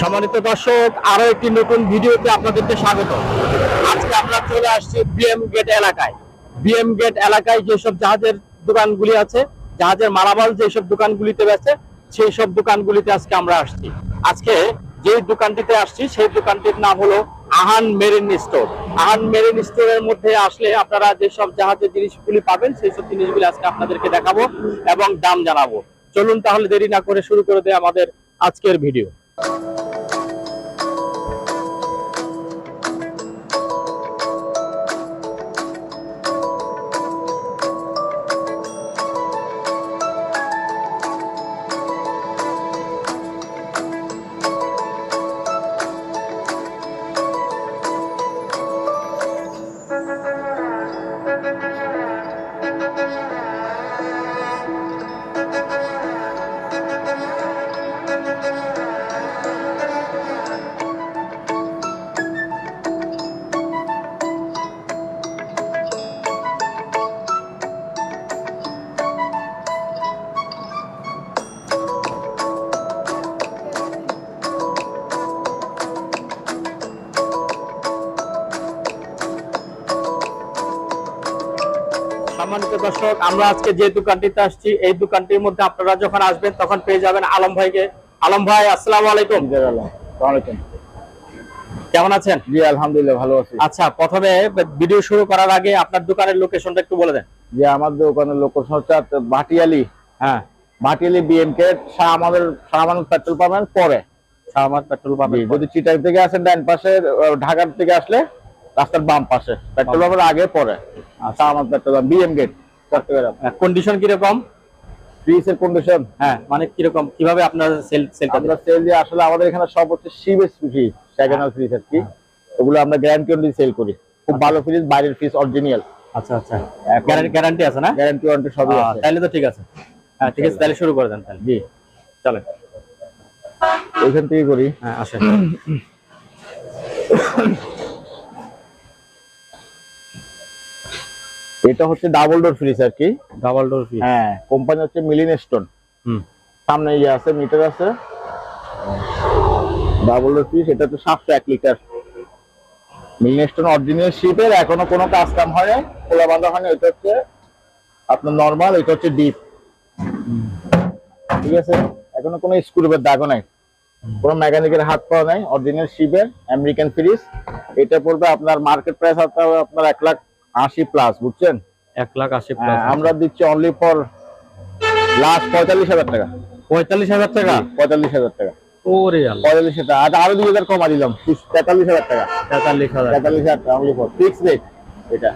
সম্মানিত দর্শক আরও একটি নতুন ভিডিওতে আপনাদেরকে স্বাগত। আজকে আমরা চলে আসছি বিএম গেট এলাকায়। বিএম গেট এলাকায় যেসব জাহাজের দোকানগুলি আছে, জাহাজের মালামাল যেসব দোকানগুলিতে বেছে সেই সব দোকানগুলিতে আজকে আমরা আসছি। আজকে যে দোকানটিতে আসছি, সেই দোকানটির নাম হলো Ahan marine store. Ahan marine স্টোরের মধ্যে আসলে আপনারা যেসব জাহাজের জিনিসগুলি পাবেন সেই সব জিনিসগুলি আজকে আপনাদেরকে দেখাবো এবং দাম জানাব। চলুন তাহলে দেরি না করে শুরু করে দেয় আমাদের আজকের ভিডিও। দর্শক আমরা আজকে যে দোকানটিতে আসছি এই দোকানটির মধ্যে আপনারা যখন আসবেন তখন পেয়ে যাবেন আলম ভাইকে। আলম ভাই আসসালামু আলাইকুম। কেমন আছেন? জি আলহামদুলিল্লাহ ভালো আছি। আচ্ছা প্রথমে ভিডিও শুরু করার আগে আপনার দোকানের লোকেশনটা একটু বলে দেন। যে আমার দোকানের লোকেশন হচ্ছে ভাটিয়ালি। হ্যাঁ। ভাটিয়ালি বিএনকে শাহ আমাদের আমানত পেট্রোল পাম্পের পরে। শাহমাদ পেট্রোল পাম্প জি, যদি চিটাং থেকে আসেন ডান পাশে ঢাকার থেকে আসলে রাস্তার বাম পাশে পেট্রোল পাম্পের আগে পরে। Shah Amanat petrol pump BM gate Chittagong condition কীরকম? ফ্রিজের কন্ডিশন হ্যাঁ মানে কীরকম? কীভাবে আপনার সেল সেলটা আমরা সেল দিয়ে আসলে আমাদের এখানে সব হচ্ছে সিবেস ফ্রিজ সেকেন্ড হ্যান্ড ফ্রিজ আর কি? ওগুলো আমরা গ্যারান্টি অনলি সেল করি। খুব ভালো ফ্রিজ বাইরের ফ্রিজ অরিজিনাল আচ্ছা আচ্ছা। গ্যারান্টি আছে না? গ্যারান্টি ওয়ারেন্টি সবই আছে। তাহলে তো ঠিক আছে। হ্যাঁ ঠিক আছে তাহলে শুরু করে দেন তাহলে জি। চলেন। ওইখান থেকে করি। হ্যাঁ আসেন। এটা হচ্ছে ডাবল ডোর ফ্রিজ আর কি। ডাবল ডোর ফ্রিজ হ্যাঁ কোম্পানি হচ্ছে মিলিন স্টোন হুম। সামনে ইয়ে আছে মিটার আছে। ডাবল ডোর ফ্রিজ এটা হচ্ছে সাতশো এক লিটার মিলিন স্টোন অরিজিনাল শিপের এখনও কোনো কাজ কাম হয় খোলা বাঁধা হয় না এটা হচ্ছে আপনার নর্মাল এটা হচ্ছে ডিপ ঠিক আছে? এখনও কোনো স্ক্রুপের দাগও নাই। কোনো মেকানিকের হাত পাওয়া নাই অরিজিনাল শিপের আমেরিকান ফ্রিজ এটা পড়বে আপনার মার্কেট প্রাইস আপনার এক লাখ আশি প্লাস বুঝছেন? এক লাখ আশি হ্যাঁ, আমরা দিচ্ছি অনলি ফর লাস্ট পঁয়তাল্লিশ হাজার টাকা। পঁয়তাল্লিশ হাজার টাকা? পঁয়তাল্লিশ হাজার টাকা। ওরে পঁয়তাল্লিশ হাজার আর আরও দুই হাজার কমা দিলাম। তেতাল্লিশ হাজার টাকা। তেতাল্লিশ হাজার। তেতাল্লিশ হাজার টাকা অনলি ফর ফিক্স রেট এটা।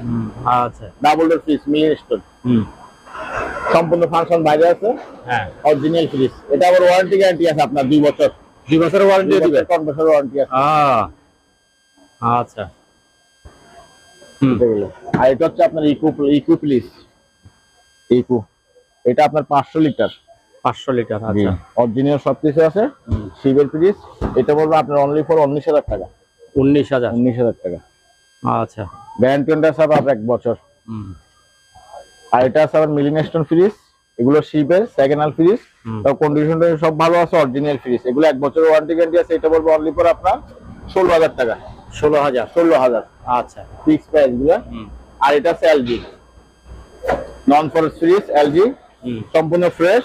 আচ্ছা। ডাবল ডোর ফ্রিজ হুম। সম্পূর্ণ ফাংশন বাইরে আছে। হ্যাঁ। অরিজিনাল ফ্রিজ এটা আবার ওয়ারেন্টি গ্যারান্টি আছে আপনার দুই বছর। দুই বছরের ওয়ারেন্টি দিবে? কম বছর ওয়ারেন্টি আছে আচ্ছা। আর এটা হচ্ছে আপনার ইকো ইকো প্লিজ। ইকো। এটা আপনার পাঁচশো লিটার। পাঁচশো লিটার আচ্ছা। অরিজিনাল সব কিছু আছে শিবের ফ্রিজ এটা বলব আপনার অনলি ফর উনিশ হাজার টাকা। উনিশ হাজার। উনিশ হাজার টাকা। আচ্ছা। গ্যারান্টি আপনার এক বছর। আর এটা আছে আবার মিলিনেস্টন ফ্রিজ এগুলো শিপের সেকেন্ড হ্যান্ড ফ্রিজ সব ভালো আছে অরিজিনাল ফ্রিজ এগুলো এক বছরের ওয়ারেন্টি গ্যারান্টি আছে এটা বলব অনলি ফর আপনার ষোলো হাজার টাকা। ষোলো হাজার। ষোলো হাজার। আচ্ছা। ফিক্স প্রাইসগুলো। আর এটা আছে LG non frost fridge LG সম্পূর্ণ ফ্রেশ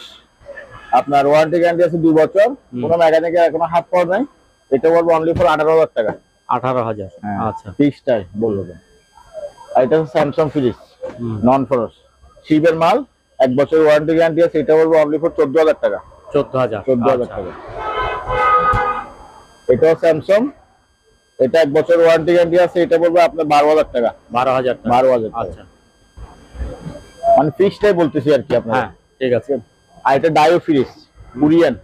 আপনার ওয়ারেন্টি গ্যারান্টি আছে দুই বছর। কোনো মেকানিকের এখনও হাত পাওয়া নাই। এটা বলব অনলি ফর আঠারো হাজার টাকা। আঠারো হাজার। হ্যাঁ। আচ্ছা। ফিক্স টাই বলব আর এটা হচ্ছে স্যামসাং ফ্রিজ নন ফরেস্ট শিবের মাল এক বছর ওয়ারেন্টি গ্যারান্টি আছে। এটা বলব অনলি ফর চোদ্দ হাজার টাকা। চোদ্দ হাজার। চোদ্দ হাজার আচ্ছা। টাকা। এটাও স্যামসাং এটা এক বছর ওয়ারেন্টি গ্যারান্টি আছে এটা বলব আপনার বারো হাজার টাকা। বারো হাজার বারো হাজার আচ্ছা। মানে ফিক্সটাই বলতেছি আর কি আপনার ঠিক আছে। আর এটা Daewoo fridge Korean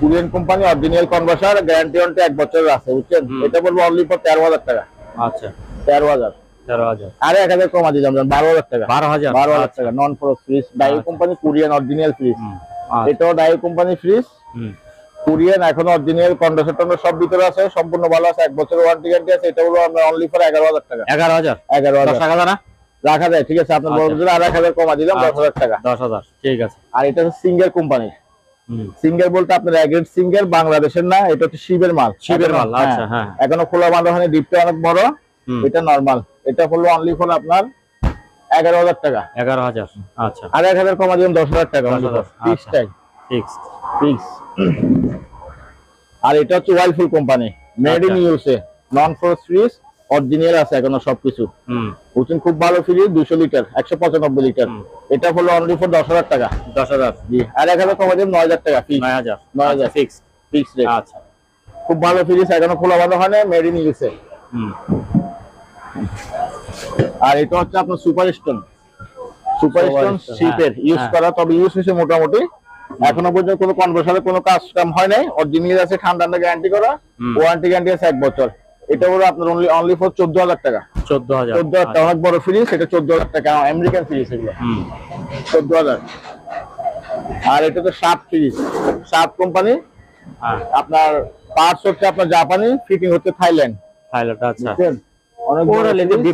Korean company original কনভার্সার guarantee warranty এক বছরের আছে বুঝছেন? এটা বলব অনলি ফর তেরো হাজার টাকা। আচ্ছা। তেরো হাজার। আরে এক হাজার কমা দিলাম বারো হাজার টাকা। বারো হাজার বারো হাজার। টাকা non frost fridge Daewoo. Company Korean original fridge. এটাও ডায়ো কোম্পানি ফ্রিজ কুরিয়ান এখন অরিজিনাল কন্ডেন্সার টন্ডার সব ভিতরে আছে সম্পূর্ণ ভালো আছে এক বছর ওয়ারেন্টি গ্যারান্টি আছে এটা হলো আমরা অনলি ফর এগারো হাজার টাকা। এগারো হাজার? এগারো হাজার। হাজার না রাখা যায় ঠিক আছে আপনার আচ্ছা। বড়দের আর এক হাজার কমা দিলাম দশ আচ্ছা। হাজার টাকা। দশ হাজার ঠিক আছে। আর এটা হচ্ছে সিঙ্গেল কোম্পানি সিঙ্গেল বলতে আপনার অ্যাগ্রেড সিঙ্গেল বাংলাদেশের না এটা হচ্ছে শিবের মাল। শিবের মাল আচ্ছা হ্যাঁ, হ্যাঁ এখনও খোলা বাঁধা হয়নি ডিপটা অনেক বড় এটা নর্মাল এটা হলো অনলি ফর আপনার এগারো হাজার টাকা। এগারো হাজার আচ্ছা। আর এক হাজার কমা দিবেন দশ হাজার টাকা 10,000 ফিক্স আর এটা হচ্ছে Whirlpool company made in. USA non frost fridge original আছে এখনও সবকিছু। হুম। খুব ভালো ফ্রিজ দুশো লিটার একশো পঁচানব্বই লিটার এটা হলো অনলি ফর দশ হাজার টাকা। দশ হাজার। জি। আর এক হাজার দিবেন নয় হাজার টাকা নয় হাজার। নয় হাজার। ফিক্স ফিক্স রেট আচ্ছা। খুব ভালো ফ্রিজ এখনও খোলা বাঁধা হয় না মেড ইন ইউএসএ আর এটা হচ্ছে আপনার সুপার স্টোন সুপার স্টোন শিপের ইউজ। করা তবে ইউজ হয়েছে মোটামুটি এখনও পর্যন্ত কোনো কনভার্সারে কোনো কাজ কাম হয় নাই। অরিজিনাল আছে ঠান্ডা গ্যারান্টি করা ওয়ারেন্টি গ্যারান্টি আছে এক বছর। এটা হলো আপনার অনলি অনলি ফর চোদ্দ হাজার টাকা। চোদ্দ হাজার চোদ্দ হাজার টাকা অনেক বড় ফ্রিজ এটা চোদ্দ হাজার টাকা আমেরিকান ফ্রিজ এগুলো। চোদ্দ হাজার আর এটা তো সাপ ফ্রিজ সাপ কোম্পানি আপনার পার্টস হচ্ছে আপনার জাপানি ফিটিং হচ্ছে থাইল্যান্ড থাইল্যান্ড আচ্ছা।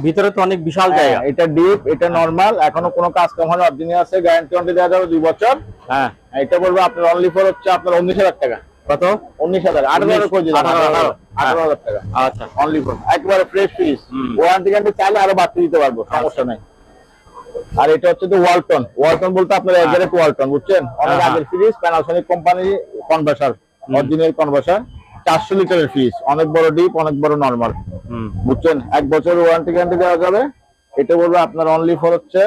ভিতরে তো অনেক বিশাল জায়গা। হ্যাঁ, এটা ডিপ এটা নরমাল এখনও কোনো কাজ কাম হয়নি অরিজিনাল আছে গ্যারান্টি ওয়ারেন্টি দেওয়া যাবে দুই বছর। হ্যাঁ। এটা আপনার অনলি ফর হচ্ছে আপনার উনিশ হাজার টাকা। কত? উনিশ হাজার আঠারো হাজার করে দিলাম আঠারো, আঠারো আঠারো। আঠারো হাজার টাকা। আচ্ছা। অনলি ফর একবারে ফ্রেশ ফ্রিজ। ওয়ারেন্টি গ্যারান্টি চাইলে আরও বাড়তে দিতে পারব সমস্যা নাই। আর এটা হচ্ছে যে ওয়ালটন ওয়ালটন বলতে আপনার এগারেট ওয়ালটন বুঝছেন? অনেক হ্যাঁ, আগের ফ্রিজ প্যানাসোনিক কোম্পানি কনভার্সার। অরিজিনাল কনভার্সার চারশো লিটারের ফ্রিজ অনেক বড় ডিপ অনেক বড় নরমাল বুঝছেন? এক বছর ওয়ারেন্টি গ্যারান্টি দেওয়া যাবে। এটা বলব আপনার অনলি ফর হচ্ছে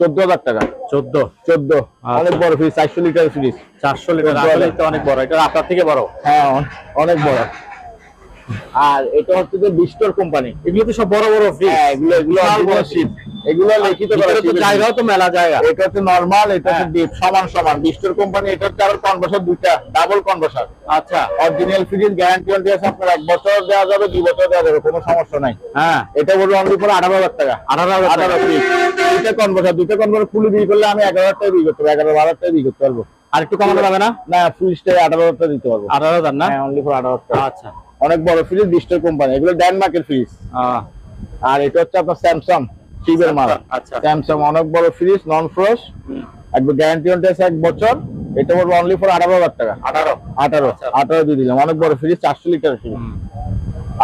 চোদ্দ হাজার টাকা। চোদ্দ? চোদ্দ। আচ্ছা। অনেক বড় ফ্রিজ চারশো লিটার ফ্রিজ চারশো লিটার 14 আসলে তো অনেক বড়। এটা আপনার থেকে বড়? হ্যাঁ অন- অনেক বড়। আর এটা হচ্ছে যে বিস্টোর কোম্পানি এগুলো তো সব বড় বড় ফ্রিজ হ্যাঁ এগুলো এগুলো ship। এগুলো লিখিত জায়গাও তো মেলা জায়গা। এটা হচ্ছে নরমাল এটা হচ্ছে হ্যাঁ। ডিপ সমান সমান। বিস্টোর কোম্পানি এটা হচ্ছে আবার কনভার্সার দুইটা ডাবল কনভার্সার আচ্ছা। অরিজিনাল ফ্রিজ গ্যারান্টি ওয়ারেন্টি আছে আপনার এক বছর দেওয়া যাবে দুই বছর দেওয়া যাবে কোনো সমস্যা নাই। হ্যাঁ। এটা বলব অনলি পরে আঠারো হাজার টাকা। আঠারো হাজার আঠারো পিস দুইটা কনভার্সার দুইটা কনভার্সার ফুল বিক্রি করলে আমি এগারো হাজার টাকা বিক্রি করতে পারব এগারো বারো হাজার টাকা বিক্রি করতে পারব। আর একটু কমানো যাবে না? না ফ্রিজটা আঠারো হাজার টাকা দিতে পারব। আঠারো হাজার না? হ্যাঁ অনলি ফর আঠারো হাজার টাকা। আচ্ছা। অনেক বড় ফ্রিজ বিস্টোর কোম্পানি এগুলো ডেনমার্কের ফ্রিজ আর এটা হচ্ছে আপনার স্যামসাং মাল। আচ্ছা। স্যামসাং অনেক বড় ফ্রিজ নন ফ্রোস একবার গ্যারান্টি আছে এক বছর। এটা বলব অনলি ফর আঠারো হাজার টাকা। আঠারো। আঠারো। আচ্ছা। আঠারো দিয়ে দিলাম। অনেক বড় ফ্রিজ চারশো লিটার ফ্রিজ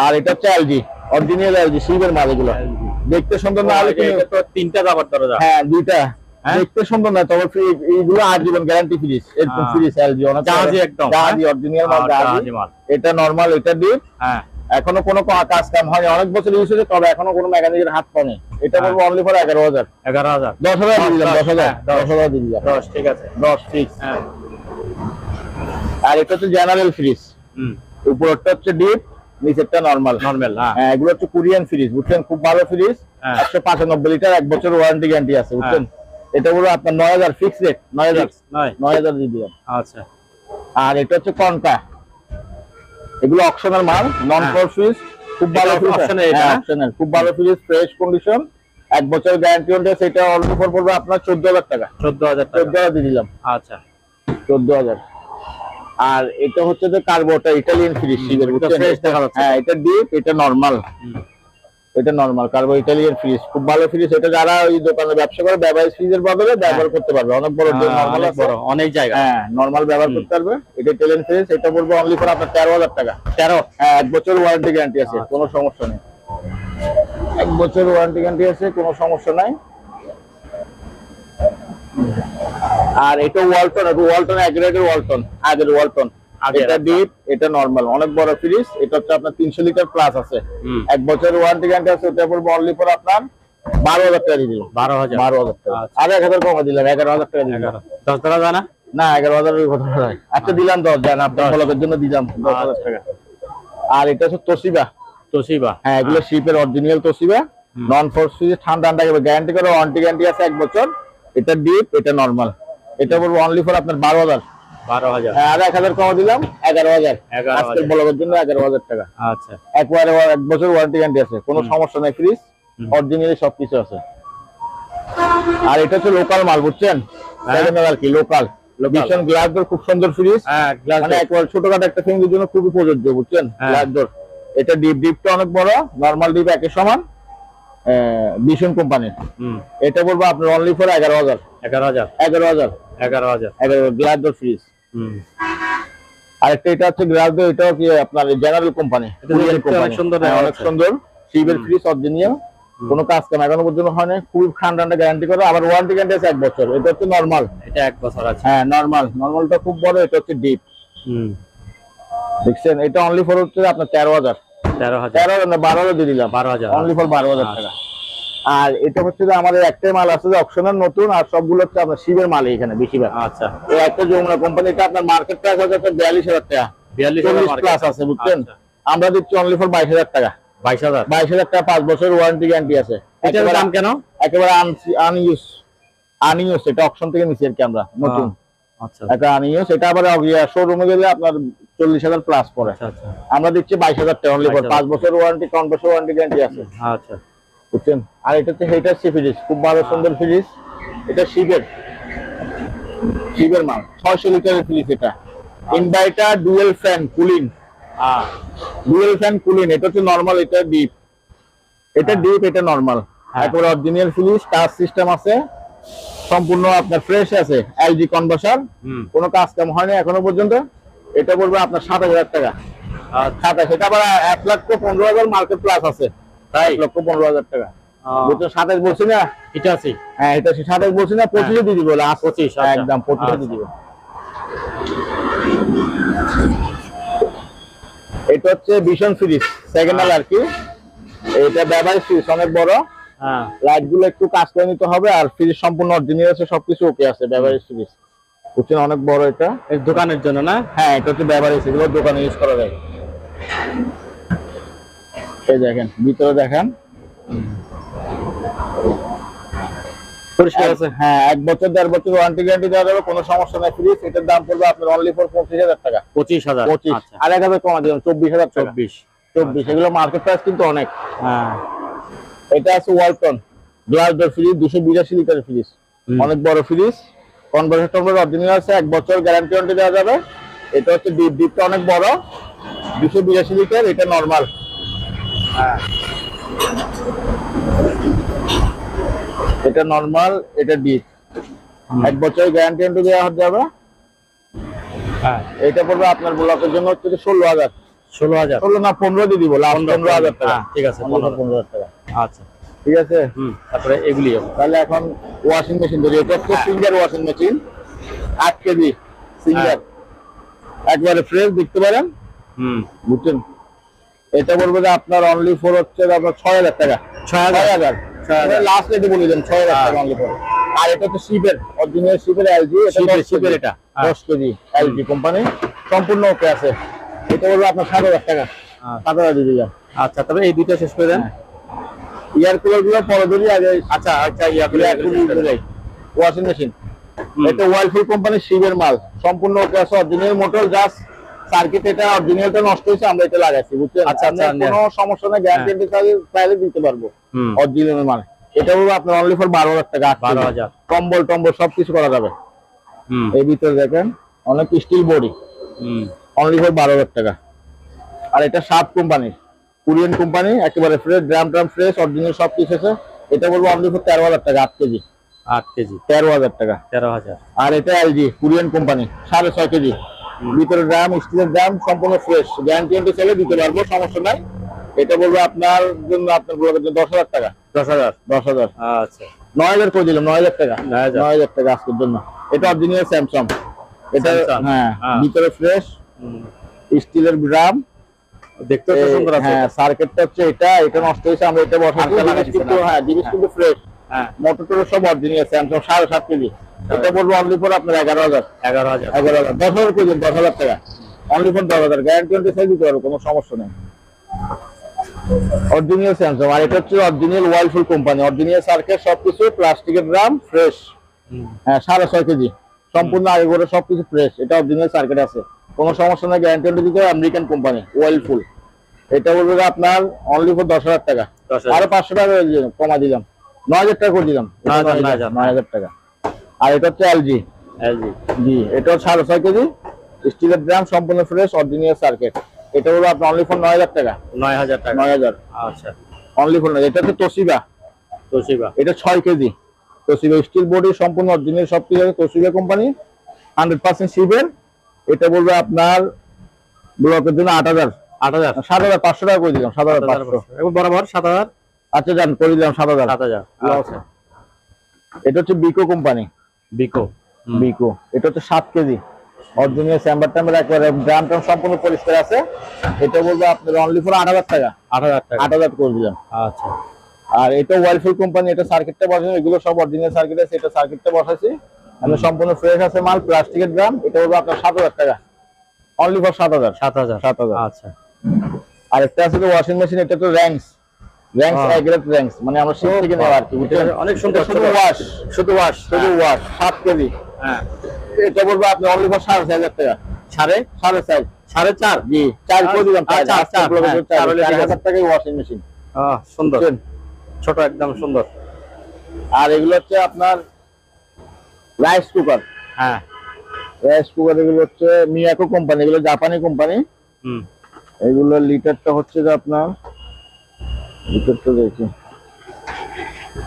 আর এটা হচ্ছে এলজি অরিজিনাল এলজি শিবের মাল এগুলো। দেখতে সুন্দর না হলে তিনটা দাবার দরজা হ্যাঁ দুইটা। হ্যাঁ? দেখতে সুন্দর না তবে এইগুলো আজীবন গ্যারান্টি ফ্রিজ এরকম হ্যাঁ। ফ্রিজ এলজি অনেক জাহাজি একদম, জাহাজি অরিজিনাল মাল জাহাজি এটা নরমাল এটা ডিপ হ্যাঁ। এখনও কোনো কাজ কাম হয়নি। অনেক বছর ইউজ হয়েছে তবে এখনও কোনো মেকানিকের হাত পানি এটা হ্যাঁ। বলব অনলি ফর এগারো হাজার। এগারো হাজার। দশ হাজার দিয়ে দিলাম দশ, হাজার। হ্যাঁ, দশ। হাজার দিয়ে দিলাম। দশ ঠিক আছে। দশ ফিক্স হ্যাঁ। আর এটা হচ্ছে জেনারেল ফ্রিজ উপরটা হচ্ছে ডিপ নিচেরটা নরমাল নর্মাল হ্যাঁ। হ্যাঁ এগুলো হচ্ছে কোরিয়ান ফ্রিজ বুঝছেন? খুব ভালো ফ্রিজ হ্যাঁ। একশো পঁচানব্বই লিটার এক বছর ওয়ারেন্টি গ্যারান্টি আছে বুঝছেন? এটা হলো আপনার নয় হাজার ফিক্স রেট নয় হাজার নয়। নয় হাজার দিয়ে দিলাম। আচ্ছা। আর এটা হচ্ছে কনকা এগুলো অপশনাল মাল নন। ফ্লোর ফ্রিজ খুব ভালো এটা, হ্যাঁ? অপশনাল খুব ভালো ফ্রিজ ফ্রেশ কন্ডিশন এক বছর গ্যারান্টি হলে সেটা অল্প পর পড়বে আপনার চোদ্দ হাজার টাকা। চোদ্দ হাজার চোদ্দ টাকা। হাজার দিয়ে দিলাম। আচ্ছা। চোদ্দ হাজার আর এটা হচ্ছে যে কার্বোটা ইটালিয়ান ফ্রিজ শিবের এটা ফ্রেশ দেখা যাচ্ছে। হ্যাঁ এটা ডিপ এটা নরমাল এটা নরমাল কার্বো ইটালিয়ান ফ্রিজ খুব ভালো ফ্রিজ এটা যারা ওই দোকানে ব্যবসা করে ব্যবহার ফ্রিজের বদলে ব্যবহার করতে পারবে। অনেক বড় হ্যাঁ, বড় অনেক জায়গা। হ্যাঁ নরমাল ব্যবহার করতে পারবে। এটা ইটালিয়ান ফ্রিজ এটা বলব অনলি ফর আপনার তেরো হাজার টাকা। তেরো? হ্যাঁ এক বছর ওয়ারেন্টি গ্যারান্টি আছে আচ্ছা। কোনো সমস্যা নেই। এক বছর ওয়ারেন্টি গ্যারান্টি আছে কোনো সমস্যা নাই। আর এটা ওয়ালটন ওয়ালটন অ্যাগ্রেডের ওয়ালটন আগের ওয়ালটন এটা আচ্ছা। ডিপ এটা নরমাল অনেক বড় ফ্রিজ এটা হচ্ছে আপনার তিনশো লিটার প্লাস আছে। এক বছর ওয়ারেন্টি গ্যারান্টি আছে ওটা বলব অনলি ফর আপনার বারো হাজার টাকা দিয়ে দিলাম বারো হাজার। বারো হাজার টাকা। আচ্ছা। আর এক হাজার কমা দিলাম এগারো হাজার টাকা দিলাম দশ ধরা যায় না? না এগারো হাজারের কথা নয়। আচ্ছা দিলাম দশ জান আপনার ফলকের জন্য দিলাম দশ হাজার আচ্ছা। টাকা। আর এটা হচ্ছে হ্যাঁ এগুলো শিপের অরিজিনাল তোশিবা নন ফোর্স ঠান্ডা ঠান্ডা গ্যারান্টি করে ওয়ারেন্টি গ্যারান্টি আছে এক বছর। এটা ডিপ এটা নরমাল এটা বলব অনলি ফর আপনার বারো হাজার। বারো হাজার। হ্যাঁ, আর এক হাজার কমা দিলাম এগারো হাজার। আজকের বলকের জন্য এগারো হাজার টাকা। আচ্ছা। একবারে এক বছর ওয়ারেন্টি গ্যারান্টি আছে কোনো সমস্যা নাই ফ্রিজ অরিজিনালি সবকিছু আছে। আর এটা হচ্ছে লোকাল মাল বুঝছেন? হ্যাঁ। আর কি? লোকাল ভীষণ গ্লাস ডোর খুব সুন্দর ফ্রিজ হ্যাঁ মানে একবার ছোটখাটো একটা ফ্যামিলির জন্য খুবই প্রযোজ্য বুঝছেন? হ্যাঁ। গ্লাস ডোর এটা ডিপ ডিপটা অনেক বড় নর্মাল ডিপ একই সমান ভীষণ কোম্পানির এটা বলব আপনার অনলি ফর এগারো হাজার। এগারো হাজার। এগারো হাজার। এগারো হাজার। এগারো গ্লাস ডোর ফ্রিজ আরেকটা এটা হচ্ছে গ্রাসডো এটাও কি আপনার জেনারেল কোম্পানি এটা অনেক সুন্দর হ্যাঁ, অনেক। সুন্দর। শিবের হুম। ফ্রিজ কোনো কাজ কাম এখনও পর্যন্ত হয় না খুবই ঠান্ডা গ্যারান্টি করে। আবার ওয়ারেন্টি গ্যারান্টি আছে এক বছর। এটা হচ্ছে নর্মাল এটা এক বছর আছে। হ্যাঁ নর্মাল নর্মালটা খুব বড় এটা হচ্ছে ডিপ হুম। দেখছেন? এটা অনলি ফর হচ্ছে আপনার তেরো হাজার। তেরো হাজার। তেরো হাজার না বারো হাজার দিয়ে দিলাম। বারো হাজার। অনলি ফর বারো হাজার আচ্ছা। টাকা। আর এটা হচ্ছে যে আমাদের একটাই মাল আছে যে অপশনাল নতুন আর সবগুলো হচ্ছে আপনার শিবের মাল এখানে বেশিরভাগ। আচ্ছা। এই একটা যমুনা কোম্পানিটা আপনার মার্কেট প্রাইস হচ্ছে বিয়াল্লিশ হাজার টাকা। বিয়াল্লিশ প্লাস আছে বুঝছেন? আমরা দিচ্ছি অনলি ফর বাইশ হাজার টাকা। আচ্ছা। বাইশ হাজার? বাইশ হাজার টাকা পাঁচ বছর ওয়ারেন্টি গ্যারান্টি আছে। এটার দাম কেন? একেবারে আনইউজ আনইউজ এটা অপশন থেকে নিচ্ছি আর কি আমরা নতুন। আচ্ছা। একটা আনইউজ এটা আবার শোরুমে গেলে আপনার চল্লিশ হাজার প্লাস পড়ে। আচ্ছা আচ্ছা। আমরা দিচ্ছি বাইশ হাজার টাকা অনলি ফর পাঁচ বছর ওয়ারেন্টি পাঁচ বছর ওয়ারেন্টি গ্যারান্টি আছে। আচ্ছা। বুঝছেন? আর এটা হচ্ছে হেটার সি ফ্রিজ খুব ভালো সুন্দর ফ্রিজ এটা শিবের। শিবের মাল ছয়শো লিটারের ফ্রিজ এটা। ইনভার্টার ডুয়েল ফ্যান কুলিং হ্যাঁ ডুয়েল ফ্যান কুলিং এটা হচ্ছে নর্মাল এটা ডিপ এটা ডিপ এটা নর্মাল হ্যাঁ। অরিজিনাল ফ্রিজ টাচ সিস্টেম আছে। সম্পূর্ণ আপনার ফ্রেশ আছে এলজি কনভার্সার হুম। কোনো কাজ কাম হয়নি এখনও পর্যন্ত। এটা পড়বে আপনার সাত হাজার টাকা। আচ্ছা। সাতাশ সেটা আবার এক লক্ষ পনেরো হাজার মার্কেট প্লাস আছে। তাই? লক্ষ পনেরো হাজার টাকা। আহ, বুঝছ? সাতাশ বলছি না? এটা আছে। হ্যাঁ এটা সাতাশ বলছি না পঁচিশে দিয়ে দিব লাস্ট পঁচিশ, আচ্ছা। একদম পঁচিশে আচ্ছা। দিয়ে দিব। এটা হচ্ছে ভীষণ ফ্রিজ সেকেন্ড আর কি। এটা ব্যবহার ফ্রিজ অনেক বড়। হ্যাঁ। লাইটগুলো একটু কাজ করে নিতে হবে আর ফ্রিজ সম্পূর্ণ অরিজিনাল আছে সবকিছু ওকে আছে ব্যবহার ফ্রিজ বুঝছেন? অনেক বড় এটা। দোকানের জন্য না? হ্যাঁ এটা হচ্ছে ব্যবহার এগুলো দোকানে ইউজ করা যায়। এই দেখেন ভিতরে দেখেন। পরিষ্কার আছে? হ্যাঁ এক বছর দেড় বছর ওয়ারেন্টি গ্যারান্টি দেওয়া যাবে কোনো সমস্যা নাই ফ্রিজ এটার দাম পড়বে আপনার অনলি ফর পঁচিশ হাজার টাকা। পঁচিশ হাজার পঁচিশ। আচ্ছা। আর এক হাজার কমা দিলাম চব্বিশ হাজার চব্বিশ। চব্বিশ এগুলো মার্কেট প্রাইস কিন্তু অনেক। হ্যাঁ। এটা আছে ওয়ালটন গ্লাস ডোর ফ্রিজ দুশো বিরাশি লিটার ফ্রিজ অনেক বড় ফ্রিজ কনভার্সের টনভার অরিজিনাল আছে এক বছর গ্যারান্টি ওয়ারেন্টি দেওয়া যাবে। এটা হচ্ছে ডিপ ডিপটা অনেক বড়। দুশো বিরাশি লিটার এটা নর্মাল এটা নর্মাল এটা ডিপ এক বছর গ্যারান্টি ওয়ারেন্টি দেওয়া যাবে হ্যাঁ। এটা পড়বে আপনার ব্লকের জন্য হচ্ছে ষোলো হাজার। ষোলো হাজার। ষোলো না পনেরো দিয়ে দিব পনেরো হাজার টাকা। হ্যাঁ, ঠিক আছে, পনেরো 15,000 পনেরো হাজার টাকা। আচ্ছা। ঠিক আছে? হুম তারপরে এগুলি তাহলে এখন ওয়াশিং মেশিন ধরি এটা হচ্ছে হ্যাঁ। সিঙ্গার ওয়াশিং মেশিন আট কেজি সিঙ্গার। একবারে ফ্রেশ দেখতে পারেন। হুম। বুঝছেন? এটা বলব যে আপনার অনলি ফোর হচ্ছে আপনার ছয় হাজার টাকা। ছয় হাজার। লাস্ট রেটে বলে দেন ছয় হাজার হ্যাঁ। টাকা অনলি ফোর আর এটা হচ্ছে শিপের অরিজিনাল শিপের এলজি শিপের- এটা। হ্যাঁ। দশ কেজি এলজি কোম্পানি সম্পূর্ণ ওকে আছে। এটা বলব আপনার সাত হাজার টাকা। আচ্ছা। সাত হাজার দিয়ে দিলাম। আচ্ছা তবে এই দুইটা শেষ করে দেন। ইয়ার কুলারগুলো পরে ধরি আগে আচ্ছা আচ্ছা ইয়া ইয়ার কুলার ওয়াশিং মেশিন এটা ওয়াইলফুল কোম্পানির শিবের মাল। সম্পূর্ণ ওকে আছে অরিজিনাল মোটর জাস্ট সার্কিট এটা অরিজিনালটা নষ্ট হয়েছে আমরা এটা লাগাইছি বুঝছেন? আচ্ছা, আচ্ছা, কোনো সমস্যা নেই গ্যারান্টি চাইলে দিতে পারব। অরিজিনাল মাল এটা হলো আপনার অনলি ফর বারো হাজার টাকা বারো। হাজার। কম্বল টম্বল সবকিছু করা যাবে। হুম। এই ভিতরে দেখেন অনেক স্টিল বডি হুম। অনলি ফর বারো হাজার টাকা। আর এটা সাত কোম্পানির কোরিয়ান কোম্পানি একেবারে ফ্রেশ ড্রাম ট্রাম ফ্রেশ অরিজিনাল সব কিছু আছে। এটা বলব অনলি ফর তেরো হাজার টাকা আট কেজি। আট কেজি। তেরো হাজার টাকা। তেরো হাজার। আর এটা এলজি কোরিয়ান কোম্পানি সাড়ে ছয় কেজি। ভিতরে ড্রাম স্টিলের ড্রাম সম্পূর্ণ ফ্রেশ গ্যারান্টি ওয়ারেন্টি চাইলে দিতে পারব সমস্যা নাই। এটা বলব আপনার জন্য আপনার ব্লকের জন্য দশ হাজার টাকা। দশ হাজার? দশ হাজার। আচ্ছা। নয় হাজার করে দিলাম নয় হাজার টাকা। নয় হাজার। টাকা আজকের জন্য। এটা অরিজিনাল স্যামসাং এটা হ্যাঁ হ্যাঁ। ভিতরে ফ্রেশ স্টিলের ড্রাম দেখতে সুন্দর আছে। হ্যাঁ সার্কিটটা হচ্ছে এটা এটা নষ্ট হয়েছে আমরা এটা লাগাচ্ছি কিন্তু হ্যাঁ জিনিস কিন্তু ফ্রেশ হ্যাঁ মোটর সব অরিজিনাল স্যামসাং সাড়ে সাত কেজি। এটা বলব অনলি ফর আপনার এগারো হাজার। এগারো হাজার। এগারো হাজার। দশ হাজার দশ হাজার টাকা। অনলি ফর দশ হাজার। গ্যারান্টি ওয়ারেন্টি সাইজ দিতে পারব কোনো সমস্যা নেই। অরিজিনাল স্যামসাং আর এটা হচ্ছে original Whirlpool company original circuit সবকিছু প্লাস্টিকের ড্রাম ফ্রেশ হ্যাঁ সাড়ে ছয় কেজি। সম্পূর্ণ আগে করে সবকিছু ফ্রেশ এটা অরিজিনাল সার্কিট আছে। কোনো সমস্যা নেই গ্যারান্টি ওয়ারেন্টি দিতে হবে আমেরিকান কোম্পানি ওয়াইলফুল এটা বলব আপনার অনলি ফর দশ হাজার টাকা। আরও পাঁচশো টাকা কমা দিলাম। নয় হাজার টাকা করে দিলাম। নয় হাজার টাকা। আর এটা হচ্ছে এলজি এলজি জি এটা হচ্ছে সাড়ে ছয় কেজি। স্টিলের ড্রাম সম্পূর্ণ ফ্রেশ অরিজিনাল সার্কিট এটা হলো আপনার অনলি ফর নয় হাজার টাকা। নয় হাজার টাকা। নয় হাজার। আচ্ছা। অনলি ফর নয় এটা হচ্ছে তোশিবা তোশিবা এটা ছয় কেজি। তোশিবা স্টিল বডি সম্পূর্ণ অরিজিনাল সব কিছু তোশিবা কোম্পানি হান্ড্রেড পার্সেন্ট শিবের এটা বলবে আপনার ব্লকের জন্য আট হাজার। আট হাজার। সাত হাজার পাঁচশো টাকা করে দিলাম সাত হাজার পাঁচশো। বরাবর সাত হাজার। আচ্ছা যান করে দিলাম সাত হাজার। সাত হাজার। আচ্ছা। এটা হচ্ছে বিকো কোম্পানি বিকো বিকো এটা হচ্ছে সাত কেজি। অরিজিনাল চেম্বার একবারে ট্রাম সম্পূর্ণ পরিষ্কার আছে। এটা বলব আপনার অনলি ফর আট হাজার টাকা। আট হাজার টাকা। আট হাজার করে দিলাম। আচ্ছা। আর এটা ওয়াইলফুল কোম্পানি এটা সার্কিটটা বসানো এগুলো সব অরিজিনাল সার্কিট আছে। এটা সার্কিটটা বসাইছি। আমি সম্পূর্ণ ফ্রেশ আছে মাল প্লাস্টিকের গ্রাম এটা হলো আপনার সাত হাজার টাকা। অনলি ফর সাত হাজার। সাত হাজার। সাত হাজার। আচ্ছা। আর একটা আছে ওয়াশিং মেশিন এটা তো র্যাঙ্কস র্যাঙ্কস হ্যাঁ। র্যাঙ্কস মানে আমরা শীত থেকে নেওয়া আর কি অনেক সুন্দর, শুধু ওয়াশ শুধু ওয়াশ শুধু ওয়াশ সাত কেজি। হ্যাঁ। এটা বলব আপনি অনলি ফর সাড়ে চার হাজার টাকা। সাড়ে? সাড়ে চার। সাড়ে চার? জি। চার করে দিলাম চার আচ্ছা, হ্যাঁ। হাজার টাকায় ওয়াশিং মেশিন সুন্দর। ছোট একদম সুন্দর। আর এগুলো হচ্ছে আপনার রাইস কুকার হ্যাঁ। রাইস কুকার এগুলো হচ্ছে মিয়াকো কোম্পানি এগুলো জাপানি কোম্পানি হুম। এগুলো লিটারটা হচ্ছে যে আপনার লিটারটা দেখি।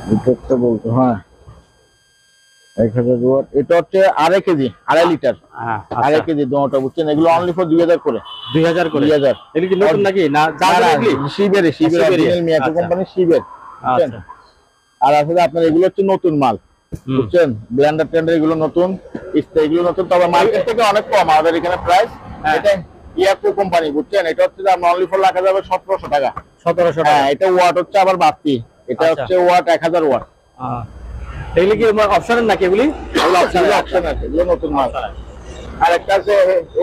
লিটারটা বলতো হ্যাঁ। এক হাজার ওয়াট এটা হচ্ছে আড়াই কেজি আড়াই লিটার। হ্যাঁ আড়াই কেজি দোনোটা বুঝছেন? এগুলো অনলি ফর দুই হাজার করে। দুই হাজার করে? দুই হাজার। এগুলি কি নতুন নাকি? না যা না, না, এগুলি? শিবের শিবের মিয়াকো আচ্ছা। কোম্পানি শিবের বুঝছেন? আর আসলে আপনার এগুলো হচ্ছে নতুন মাল বুঝছেন? ব্লেন্ডার টেন্ডার এগুলো নতুন ইস্তা এগুলো নতুন তবে মার্কেট থেকে অনেক কম। আমাদের এখানে প্রাইস। এটা ইয়াকো কোম্পানি বুঝছেন? এটা হচ্ছে আপনার অনলি ফর রাখা যাবে সতেরোশো টাকা। সতেরোশো হ্যাঁ টাকা এটা ওয়াট হচ্ছে আবার বাড়তি। এটা আচ্ছা। হচ্ছে ওয়াট এক হাজার ওয়াট এগুলি কি অপশনের নাকি এগুলি? অপশন আছে এগুলো নতুন মাল। আর একটা আছে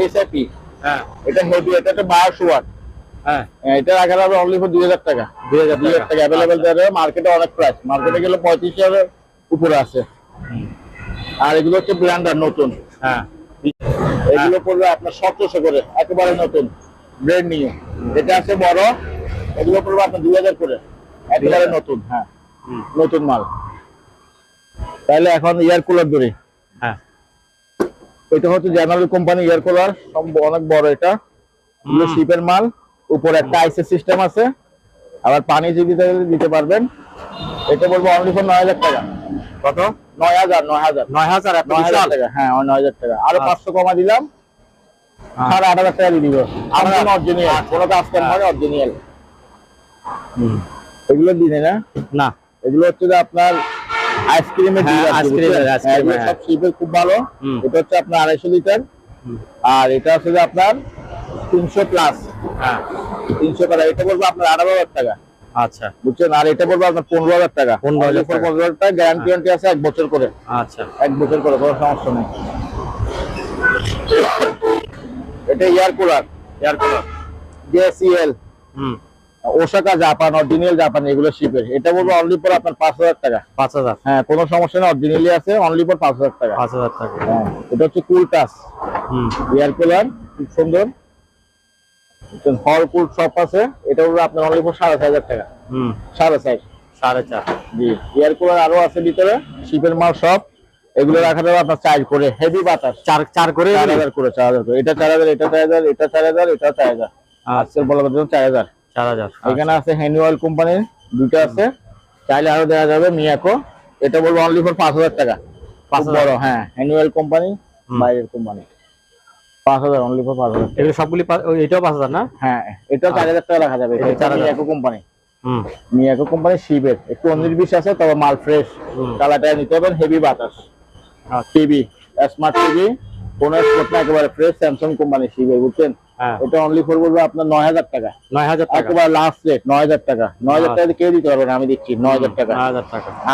এসআইপি হ্যাঁ। এটা হেভি এটা হচ্ছে বারোশো ওয়াট হ্যাঁ। এটা রাখা যাবে অনলি ফর দুই হাজার টাকা। দুই হাজার দুই হাজার টাকা। অ্যাভেলেবেল দেওয়া যাবে মার্কেটে অনেক প্রাইস মার্কেটে গেলে পঁয়ত্রিশ হাজারের উপরে আছে। আর এগুলো হচ্ছে ব্র্যান্ডার নতুন। হ্যাঁ। এগুলো পড়বে আপনার সতেরোশো করে একেবারে নতুন ব্র্যান্ড নিউ এটা আছে বড় এগুলো পড়বে আপনার দুই হাজার করে একেবারে নতুন। হ্যাঁ। নতুন মাল। তাহলে এখন এয়ার কুলার ধরি। হ্যাঁ। এটা হচ্ছে জেনারেল কোম্পানি এয়ার কুলার অনেক বড় এটা। এগুলো শিপের মাল উপরে একটা আইসের সিস্টেম আছে। আবার পানি যদি দিতে পারবেন। এটা বলব অনলি ফর নয় হাজার টাকা। কত? নয় হাজার নয় হাজার। নয় হাজার এত বিশাল? টাকা হ্যাঁ নয় হাজার টাকা। আরও আচ্ছা। পাঁচশো কমা দিলাম হ্যাঁ। সাড়ে আট হাজার টাকা দিয়ে দিব। আমার অরিজিনাল কোনো কাজ কাম হ্যাঁ। হয় অরিজিনাল হুম। এগুলো দিনে না? না। এগুলো হচ্ছে যে আপনার আইসক্রিমের হ্যাঁ, আইসক্রিমের, হ্যাঁ। সব শিপের খুব ভালো। এটা হচ্ছে আপনার আড়াইশো লিটার আর এটা হচ্ছে যে আপনার তিনশো প্লাস হ্যাঁ। তিনশো টাকা এটা বলব আপনার আঠারো হাজার টাকা। আচ্ছা। বুঝছেন? আর এটা বলব আপনার পনেরো হাজার টাকা। 15,000 টাকা। পনেরো হাজার টাকা গ্যারান্টি ওয়ারেন্টি আছে এক বছর করে। আচ্ছা। এক বছর করে কোনো সমস্যা নেই। এটা air cooler air cooler JCL হুম। ওসাকা জাপান অরিজিনাল জাপান এগুলো শিপের এটা বলব অনলি আপনার পাঁচ হাজার টাকা। পাঁচ হাজার। হ্যাঁ কোনো সমস্যা নেই অরিজিনালি আছে অনলি পাঁচ হাজার টাকা। পাঁচ হাজার টাকা। হ্যাঁ এটা হচ্ছে কুল হুম। এয়ার কুলার খুব সুন্দর। হল কুল শপ আছে। এটা হলো আপনার অনলি পর সাড়ে চার হাজার টাকা। হুম। সাড়ে চার সাড়ে চার। জি। এয়ার কুলার আরও আছে ভিতরে শিপের মাল সব এগুলো রাখা যাবে আপনার চার করে হেভি বাতাস। চার চার করে? চার হাজার করে চার হাজার করে। এটা চার হাজার এটা চার হাজার এটা চার হাজার এটা চার হাজার। আচ্ছা। আজকের জন্য চার হাজার। চার হাজার। এখানে আছে হ্যান্ডওয়েল কোম্পানির দুটো আছে। চাইলে আরও দেওয়া যাবে মিয়াকো। এটা বলব অনলি ফর পাঁচ হাজার টাকা। পাঁচ 5,000 বড় হ্যাঁ হ্যান্ডওয়েল কোম্পানি বাইরের কোম্পানি পাঁচ হাজার অনলি ফর পাঁচ হাজার এগুলো সবগুলি এটাও পাঁচ হাজার না? হ্যাঁ এটা চার হাজার টাকা রাখা যাবে। এটা এটা 4,000 মিয়াকো কোম্পানি মিয়াকো কোম্পানি শিবের একটু অনির্বিশ আছে তবে মাল ফ্রেশ কালারটা নিতে হবে হেভি বাতাস। আচ্ছা। টিভি স্মার্ট টিভি কোন স্পট না একেবারে ফ্রেশ স্যামসাং কোম্পানি শিবের বুঝছেন? এটা অনলি ফর বলব আপনার নয় হাজার টাকা। নয় হাজার একেবারে লাস্ট রেট নয় হাজার টাকা। নয় হাজার আচ্ছা। টাকা কেউ দিতে পারবে না আমি দিচ্ছি নয় হাজার টাকা।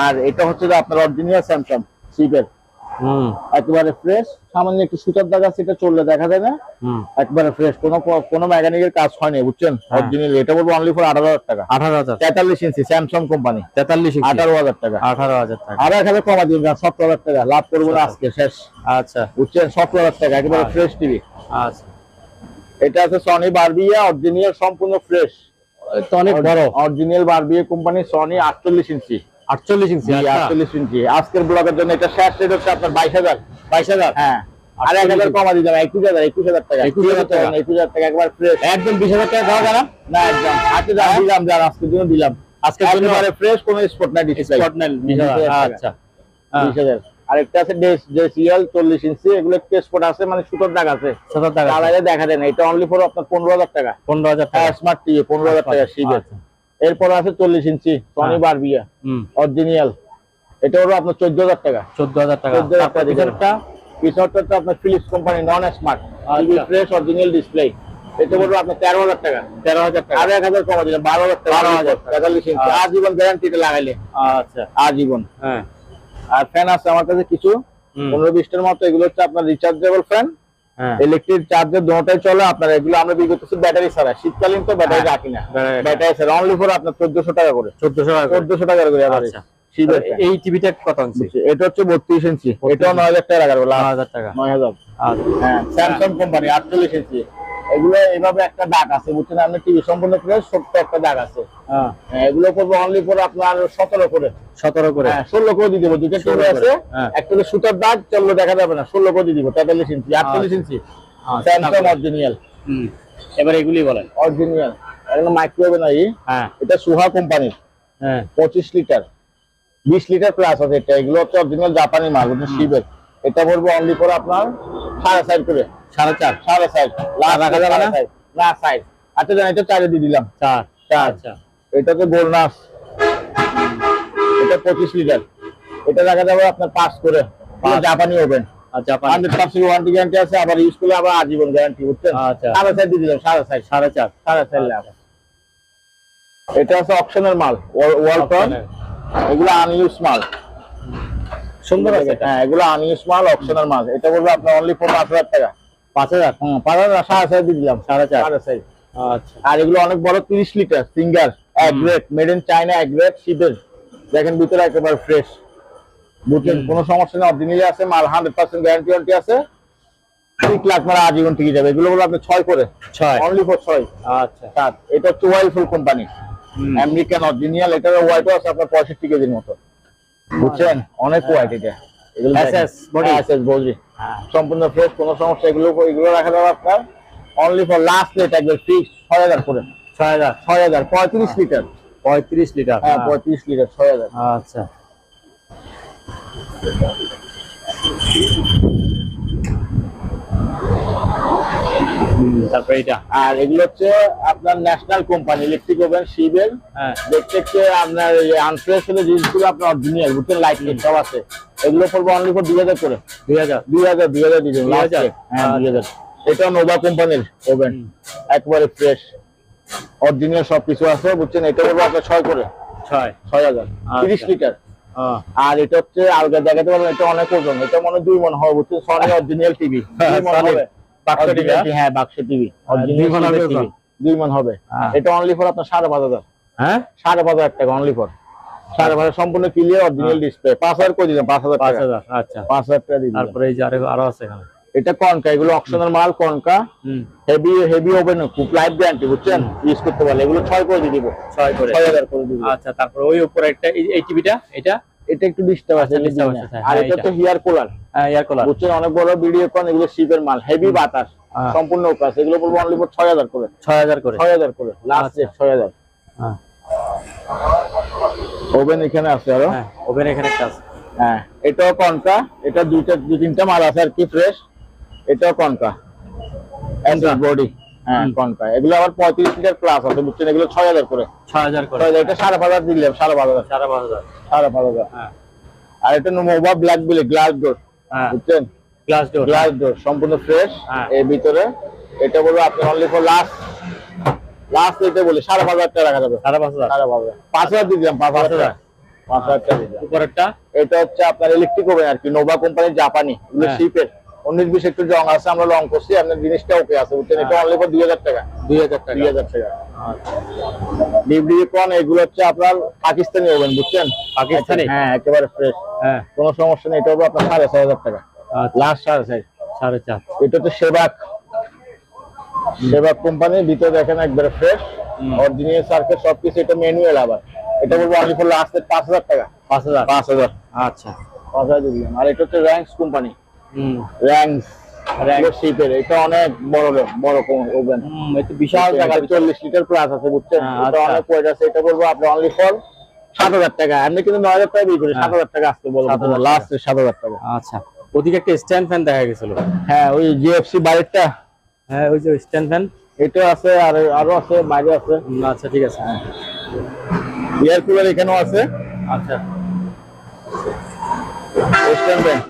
আর এটা হচ্ছে যে আপনার অরিজিনাল স্যামসাং হুম একেবারে ফ্রেশ সামান্য একটু সুতার দাগ আছে এটা চললে দেখা যায় না। একবারে ফ্রেশ কোনো কোনো মেকানিকের কাজ হয়নি বুঝছেন? হ্যাঁ। অরিজিনাল এটা বলব অনলি ফর আঠারো হাজার টাকা। আঠারো হাজার। তেতাল্লিশ ইঞ্চি স্যামসাং কোম্পানি তেতাল্লিশ ইঞ্চি আঠারো হাজার টাকা। আঠারো হাজার টাকা। আরও এক হাজার কমা দিন সতেরো হাজার টাকা। লাভ করব আজকে শেষ। আচ্ছা। বুঝছেন? সতেরো হাজার টাকা একেবারে আচ্ছা। ফ্রেশ টিভি আচ্ছা। এটা আছে সনি বারবিয়া অরিজিনাল সম্পূর্ণ ফ্রেশ অনেক বড়। অরিজিনাল বারবিয়া কোম্পানি সনি আটচল্লিশ ইঞ্চি আটচল্লিশ ইঞ্চি। আচ্ছা। আটচল্লিশ ইঞ্চি। আজকের ব্লগের জন্য এটা শেষ রেট হচ্ছে আপনার বাইশ হাজার। বাইশ হাজার? হ্যাঁ। আর এক হাজার কমা দিতে হবে একুশ হাজার একুশ হাজার টাকা। 21,000 টাকা। একুশ হাজার টাকা একবার ফ্রেশ একদম বিশ হাজার টাকা দেওয়া না না একদম। আজকে দিলাম যার আজকের জন্য দিলাম। আজকের জন্য? একেবারে ফ্রেশ কোনো স্পট না ডিসপ্লে স্পট টাকা। আচ্ছা। হ্যাঁ। বিশ হাজার। আরেকটা আছে জেসিএল চল্লিশ ইঞ্চি। এগুলো টেস্টপোর্ট আছে মানে সুতোর দাগ আছে। সতেরো টাকা কালারে দেখা যায় না। এটা অনলি ফর আপনার পনেরো হাজার টাকা। পনেরো হাজার টাকা। হ্যাঁ স্মার্ট টিভি পনেরো হাজার টাকা শিবের আচ্ছা। এরপর আছে চল্লিশ ইঞ্চি সনি হ্যাঁ। বারবিয়া। হুম। অরিজিনাল এটা হলো আপনার চোদ্দ হাজার টাকা। চোদ্দ হাজার টাকা 14,000 তারপর টাকা পিছনেরটা? আপনার Philips company non smart. Fresh original display এটা বলব আপনার তেরো হাজার টাকা। তেরো হাজার টাকা। আরও এক হাজার কমা বারো হাজার টাকা। 12,000 টাকা। তেতাল্লিশ ইঞ্চি। আচ্ছা। আজীবন গ্যারান্টিটা লাগাইলে। আচ্ছা। আজীবন। হ্যাঁ। আর ফ্যান আছে আমার কাছে কিছু। পনেরো বিশটার মতো। এগুলো হচ্ছে আপনার রিচার্জেবল ফ্যান ইলেকট্রিক চার্জার দুটোই চলে আপনার এগুলো আমরা বিক্রি করতেছি ব্যাটারি ছাড়া। শীতকালীন তো ব্যাটারি হ্যাঁ, রাখি না। ব্যাটারি ছাড়া। অনলি ফর আপনার চোদ্দশো টাকা করে। চোদ্দশো টাকা। চোদ্দশো টাকা করে। আচ্ছা। এই টিভিটা কত ইঞ্চি এটা হচ্ছে বত্রিশ ইঞ্চি। 32 এটাও নয় হাজার টাকা লাগাবো নয় হাজার টাকা। নয় হাজার। আচ্ছা। হ্যাঁ স্যামসাং কোম্পানি আটচল্লিশ ইঞ্চি। এগুলো এইভাবে একটা দাগ আছে বুঝছেন? আপনি টিভি সম্পূর্ণ করে ছোট্ট একটা দাগ আছে। হ্যাঁ। হ্যাঁ, এগুলো করব অনলি করে আপনার সতেরো করে। সতেরো করে। হ্যাঁ ষোলো করে দিয়ে দেবো। দুটো টিভি আছে। একটা সুতার দাগ চলল দেখা যাবে না। ষোলো করে দিয়ে দিব তেতাল্লিশ ইঞ্চি আটচল্লিশ। ইঞ্চি স্যামসাং? অরিজিনাল এবার এগুলি বলেন। অরিজিনাল এগুলো মাইক্রোওয়েভ নাই হ্যাঁ। এটা সুহা কোম্পানির হ্যাঁ। পঁচিশ লিটার বিশ লিটার প্লাস আছে এটা। এগুলো হচ্ছে অরিজিনাল জাপানি মাল শিবের। এটা বলব অনলি করে আপনার সাড়ে চার করে। সাড়ে চার? সাড়ে চার। রাখা যাবে না? না আচ্ছা জান এটা চারে দিয়ে দিলাম। চার। চার। আচ্ছা। এটা তো গোলনাস এটা পঁচিশ লিটার এটা রাখা যাবে আপনার পাঁচ করে। জাপানি ওভেন ওয়ারেন্টি গ্যারান্টি আছে আবার ইউজ করলে আবার আজীবন গ্যারান্টি বুঝছেন? আচ্ছা। সাড়ে চার দিয়ে দিলাম সাড়ে চার। সাড়ে চার। সাড়ে চার লাখ এটা হচ্ছে অপশনের মাল ওয়ার্ল্ড Optional-এর। এগুলো আনইউজ মাল। সুন্দর আছে হ্যাঁ এগুলো আনইউজ মাল অপশনাল মাল। এটা বলব আপনার অনলি ফর পাঁচ হাজার টাকা। পাঁচ হাজার? হুম পাঁচ হাজার সাড়ে চার দিয়ে দিলাম সাড়ে চার। সাড়ে চার। আচ্ছা। আর এগুলো অনেক বড় তিরিশ লিটার সিঙ্গার অ্যাগ্রেট মেড ইন চায়না অ্যাগ্রেট শীতের দেখেন ভিতরে একেবারে ফ্রেশ বুঝছেন কোনো সমস্যা নেই অরিজিনালি আছে মাল হান্ড্রেড পার্সেন্ট গ্যারান্টি ওয়ারেন্টি আছে। ঠিক লাখ মারা আজীবন টিকে যাবে। এগুলো বলে আপনি ছয় করে। ছয়। অনলি ফর ছয়। আচ্ছা। সাত। এটা হচ্ছে ওয়াইফুল কোম্পানি আমেরিকান অরিজিনাল এটার ওয়াইটও আছে আপনার পঁয়ষট্টি কেজির মতো। বুঝছেন? অনেক ওয়াইট এটা এগুলো SS body? এসএস বডি হ্যাঁ। সম্পূর্ণ ফ্রেশ কোনো সমস্যা এগুলো এগুলো রাখা যাবে আপনার অনলি ফর লাস্ট রেট একবার ফিক্স ছয় হাজার করে। ছয় হাজার। ছয় হাজার পঁয়ত্রিশ লিটার পঁয়ত্রিশ লিটার হ্যাঁ পঁয়ত্রিশ লিটার ছয় হাজার। আচ্ছা। হুম, তারপরে এটা আর এগুলো হচ্ছে আপনার ন্যাশনাল কোম্পানি ইলেকট্রিক ওভেন শিবের হ্যাঁ। দেখতে দেখতে আপনার আনফ্রেশ হলে জিনিসগুলো আপনার অরিজিনাল বুঝছেন? লাইট সব আছে। এগুলো পড়ব অনলি ফর দুই হাজার করে। দুই হাজার। দুই হাজার দুই হাজার দিবেন 2000? হ্যাঁ দুই হাজার। এটা নোভা কোম্পানির ওভেন একবারে ফ্রেশ অরিজিনাল সবকিছু আছে বুঝছেন? এটা বলব আপনার ছয় করে। ছয়। ছয় হাজার। তিরিশ আচ্ছা। লিটার হ্যাঁ আর এটা হচ্ছে আলগা দেখাতে পারবেন এটা অনেক ওজন। এটা মনে হয় দুই মন হবে বুঝছেন? সনি অরিজিনাল টিভি বাক্স TV, Original হ্যাঁ বাক্স টিভি হবে টিভি? দুই মন হবে। হ্যাঁ। এটা অনলি ফর আপনার সাড়ে পাঁচ হাজার। হ্যাঁ? সাড়ে পাঁচ হাজার টাকা অনলি ফর সাড়ে পাঁচ সম্পূর্ণ ক্লিয়ার অরিজিনাল ডিসপ্লে পাঁচ হাজার করে দিলাম? পাঁচ হাজার পাঁচ হাজার আচ্ছা। পাঁচ হাজার টাকা দিলাম। তারপরে এই যে আরও আরও আছে এখানে। এটা কনকা এগুলো অপশনাল মাল কনকা। হেভি হেভি ওভেন খুব লাইট গ্যারান্টি বুঝছেন? ইউজ করতে পারলে। এগুলো ছয় করে দিয়ে দিব। ছয় করে। ছয় হাজার করে দিব। আচ্ছা তারপরে ওই উপরে একটা এই- টিভিটা এটা? এটা একটু ডিস্টার্ব আছে আচ্ছা, হ্যাঁ, আর এটা তো হিয়ার কুলার হ্যাঁ কুলার বুঝছেন? অনেক বড় ভিডিও কন এগুলো শিপের মাল। হেভি বাতাস। সম্পূর্ণ কাজ এগুলো বলব অনলি ফর ছয় হাজার করে। ছয় হাজার করে। ছয় হাজার করে লাস্ট আচ্ছা। ছয় হাজার। হ্যাঁ। ওভেন এখানে আছে আরও? হ্যাঁ ওভেন এখানে একটা আছে। হ্যাঁ এটাও কনকা এটা দুইটা দুই তিনটা মাল আছে আর কি ফ্রেশ এটাও কনকা। বডি হ্যাঁ। কনকা। এগুলো আবার পঁয়ত্রিশ লিটার প্লাস আছে বুঝছেন? এগুলো ছয় হাজার করে। ছয় হাজার করে। এটা সাড়ে পাঁচ হাজার দিলাম সাড়ে পাঁচ হাজার। সাড়ে পাঁচ হাজার। সাড়ে পাঁচ হাজার। হ্যাঁ। আর এটা নোভা ব্ল্যাক বিলে গ্লাস ডোর হ্যাঁ। বুঝছেন? গ্লাস ডোর গ্লাস ডোর সম্পূর্ণ ফ্রেশ হ্যাঁ। এর ভিতরে। এটা বলব আপনি অনলি ফর লাস্ট লাস্ট এটা বলি সাড়ে পাঁচ হাজার টাকা রাখা যাবে। সাড়ে পাঁচ হাজার। সাড়ে পাঁচ হাজার। পাঁচ হাজার দিয়ে দিলাম পাঁচ হাজার পাঁচ হাজার। টাকা। উপরেরটা? এটা হচ্ছে আপনার ইলেকট্রিক ওভেন আর কি নোভা কোম্পানির জাপানি এগুলো হ্যাঁ। শিপের উনিশ বিশ একটু জং আছে আমরা লং করছি আপনার জিনিসটা ওকে আছে বুঝছেন? এটা হ্যাঁ। অনলি ফর দুই হাজার টাকা। দুই হাজার টাকা। দুই হাজার টাকা। আচ্ছা। এগুলো হচ্ছে আপনার পাকিস্তানি ওভেন বুঝছেন? পাকিস্তানি? হ্যাঁ একেবারে ফ্রেশ হ্যাঁ। কোনো সমস্যা নেই এটা হবে আপনার সাড়ে ছয় হাজার টাকা। লাস্ট সাড়ে ছয় সাড়ে চার। এটা হচ্ছে সেবাক। সেবাক কোম্পানির ভিতরে দেখেন একবারে ফ্রেশ অরিজিনাল সার্কেল সবকিছু এটা ম্যানুয়াল আবার। এটা বলব অনলি ফর লাস্ট পাঁচ হাজার টাকা। পাঁচ হাজার? পাঁচ হাজার। আচ্ছা। পাঁচ হাজার দিলাম। আর এটা হচ্ছে র্যাঙ্কস কোম্পানি। র্যাঙ্কস শিপের এটা অনেক বড় ওভেন। বিশাল জায়গা চল্লিশ লিটার প্লাস আছে বুঝছেন? হ্যাঁ, এটা আচ্ছা। অনেক ওয়েট আছে। এটা বলব আপনি অনলি ফর সাত হাজার টাকা। আমি কিন্তু নয় হাজার টাকা বিক্রি করি। সাত হাজার টাকা আসতে বলব 7,000 লাস্ট সাত হাজার টাকা। আচ্ছা। ওদিকে একটা স্ট্যান্ড ফ্যান দেখা গেছিল। হ্যাঁ ওই জিএফসি বাড়িটা হ্যাঁ ওই যে স্ট্যান্ড ফ্যান এটা আছে আর আরও আছে বাইরে আছে। আচ্ছা ঠিক আছে। এয়ার কুলার এখানেও আছে। আচ্ছা। ওয়েস্টার্ন ব্যান্ড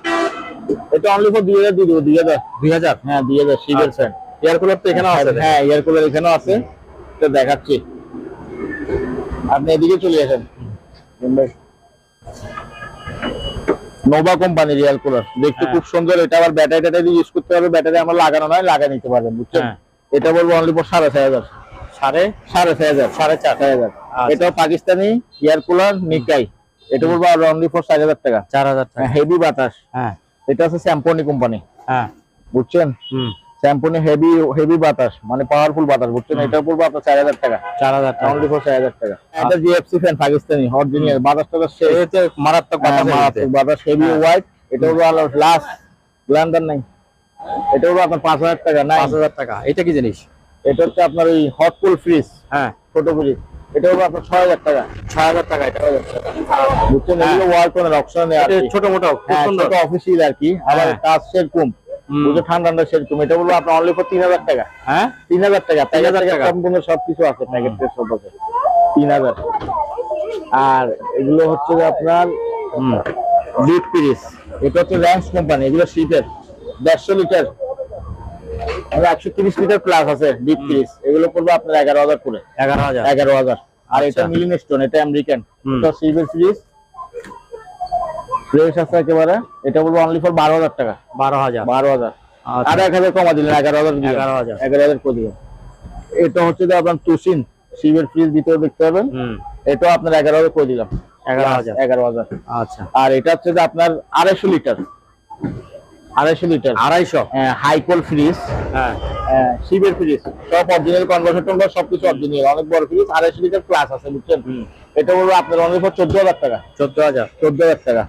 এটা অনলি ফর দুই হাজার দিয়ে দেবো দুই হাজার। দুই হাজার? হ্যাঁ দুই হাজার সিভের ফ্যান এয়ার কুলার তো এখানেও আছে। হ্যাঁ এয়ার কুলার এখানেও আছে। এটা দেখাচ্ছি। আপনি এদিকে চলে আসেন। নোভা কোম্পানির এয়ার কুলার দেখতে হ্যাঁ। খুব সুন্দর। এটা আবার ব্যাটারি ট্যাটারি ইউজ করতে পারবে। ব্যাটারি আমার লাগানো নয় লাগা নিতে পারবেন বুঝছেন? হ্যাঁ। এটা বলব অনলি ফর সাড়ে ছয় হাজার। সাড়ে? সাড়ে ছয় হাজার সাড়ে চার ছয় হাজার। আচ্ছা। এটাও পাকিস্তানি এয়ার কুলার নিকাই এটা বলব আর অনলি ফর চার হাজার টাকা। চার হাজার টাকা। হেভি বাতাস। হ্যাঁ। এটা হচ্ছে স্যাম্পনি কোম্পানি হ্যাঁ। বুঝছেন? হুম। স্যাম্পনি হেভি হেভি বাতাস মানে পাওয়ারফুল বাতাস বুঝছেন? এটা পড়ব আপনার চার হাজার টাকা। চার হাজার টাকা। অনলি ফর চার হাজার টাকা। এটা জিএফসি ফ্যান পাকিস্তানি অরিজিনাল বাতাস টাতাস শেষ। এতে মারাত্মক হ্যাঁ, বাতাস মারাত্মক বাতাস হেভি হ্যাঁ। হোয়াইট এটা হলো লাস্ট ব্ল্যান্ডার নাই। এটা হলো আপনার পাঁচ হাজার টাকা না পাঁচ হাজার টাকা। এটা কি জিনিস? এটা হচ্ছে আপনার ওই হট কুল ফ্রিজ হ্যাঁ। ছোট ফ্রিজ এটা হলো আপনার ছয় হাজার টাকা। ছয় হাজার টাকা এটা। বুঝছেন? হ্যাঁ। এগুলো ওয়ার্কনের অপশন এটা ছোট মোটো খুব হ্যাঁ সুন্দর। অফিসিয়াল আর কি। আবার হ্যাঁ। কাজ সেরকম। বুঝে ঠান্ডা ঠান্ডা সেরকম এটা বলব আপনার অনলি ফর তিন হাজার টাকা। হ্যাঁ? তিন হাজার টাকা প্যাকেট 3,000 টাকা। সম্পূর্ণ সবকিছু আছে প্যাকেট সব আছে। তিন হাজার। আর এগুলো হচ্ছে যে আপনার হুম। পিরিস এটা হচ্ছে র্যাঙ্কস কোম্পানি এগুলো শীতের দেড়শো লিটার। একশো তিরিশ লিটার প্লাস আছে ডিপ পিরিস এগুলো পড়বে আপনার এগারো হাজার করে। এগারো হাজার। এগারো হাজার। আর এটা আচ্ছা। মিলিন স্টোন এটা আমেরিকান। এটা সিলভার ফ্রিজ ফ্রেশ আছে একেবারে। এটা বলব অনলি ফর বারো হাজার টাকা। বারো হাজার। বারো হাজার। আর আচ্ছা এক হাজার কমা দিলেন এগারো হাজার এগারো হাজার। এগারো হাজার করে দিলেন এটা হচ্ছে যে আপনার তুসিন সিভের ফ্রিজ ভিতরে দেখতে পাবেন এটাও আপনার এগারো হাজার করে দিলাম। এগারো হাজার। এগারো হাজার। আচ্ছা। আর এটা হচ্ছে যে আপনার আড়াইশো লিটার। আড়াইশো লিটার। আড়াইশো? হাইকোল ফ্রিজ হ্যাঁ। শিবের ফ্রিজ সব অরিজিনাল কনভার্সন টনভার সবকিছু অরিজিনাল অনেক বড় ফ্রিজ আড়াইশো লিটার প্লাস আছে বুঝছেন? এটা বলব আপনার অনেক চোদ্দ হাজার টাকা। চোদ্দ হাজার। চোদ্দ হাজার টাকা।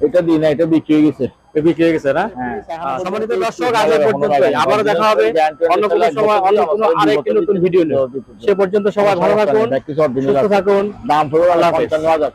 এটা দিন না এটা বিক্রি হয়ে গেছে। এ বিক্রি হয়ে গেছে না? হ্যাঁ। সম্মানিত দর্শক আজ পর্যন্ত আবার দেখা হবে অন্য কোনো সময় অন্য কোনো আরেকটি নতুন ভিডিও নিয়ে। সে পর্যন্ত সবাই ভালো থাকুন সুস্থ থাকুন। দাম পড়বে আল্লাহ ধন্যবাদ হাজার।